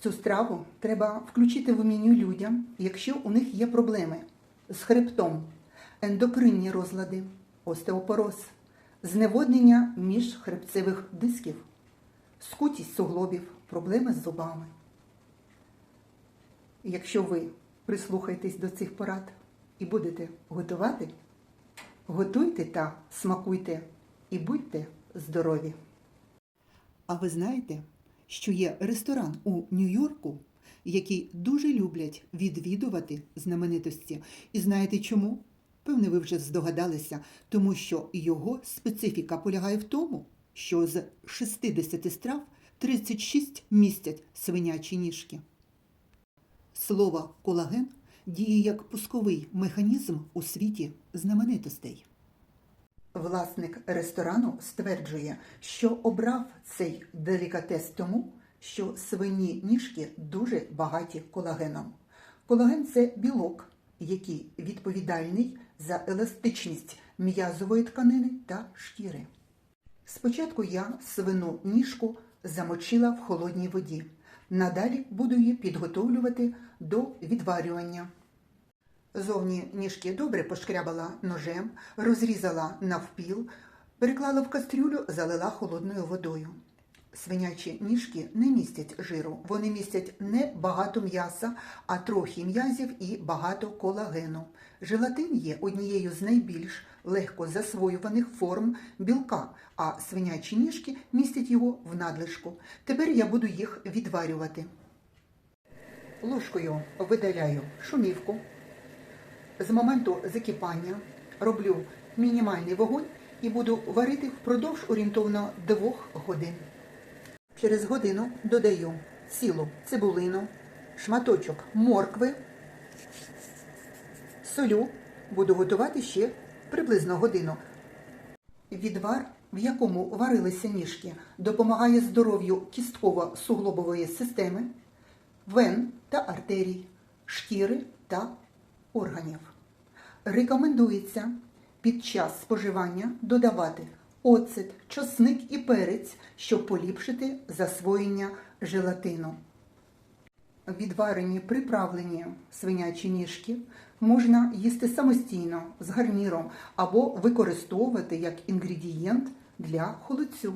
Цю страву треба включити в меню людям, якщо у них є проблеми з хребтом, ендокринні розлади, остеопороз, зневоднення міжхребцевих дисків, скутість суглобів, проблеми з зубами. Якщо ви прислухаєтесь до цих порад і будете готувати, готуйте та смакуйте і будьте здорові! А ви знаєте, що є ресторан у Нью-Йорку, який дуже люблять відвідувати знаменитості. І знаєте чому? Певне, ви вже здогадалися, тому що його специфіка полягає в тому, що з 60 страв 36 містять свинячі ніжки. Слово колаген діє як пусковий механізм у світі знаменитостей. Власник ресторану стверджує, що обрав цей делікатес тому, що свині ніжки дуже багаті колагеном. Колаген це білок, який відповідальний за еластичність м'язової тканини та шкіри. Спочатку я свину ніжку замочила в холодній воді. Надалі буду її підготовлювати до відварювання. Зовні ніжки добре пошкрябала ножем, розрізала навпіл, переклала в кастрюлю, залила холодною водою. Свинячі ніжки не містять жиру, вони містять не багато м'яса, а трохи м'язів і багато колагену. Желатин є однією з найбільш легко засвоюваних форм білка, а свинячі ніжки містять його в надлишку. Тепер я буду їх відварювати. Ложкою видаляю шумівку. З моменту закипання роблю мінімальний вогонь і буду варити впродовж орієнтовно 2 годин. Через годину додаю цілу цибулину, шматочок моркви, солю. Буду готувати ще приблизно годину. Відвар, в якому варилися ніжки, допомагає здоров'ю кістково-суглобової системи, вен та артерій, шкіри та органів. Рекомендується під час споживання додавати оцет, чосник і перець, щоб поліпшити засвоєння желатину. Відварені приправлені свинячі ніжки можна їсти самостійно з гарніром або використовувати як інгредієнт для холодцю.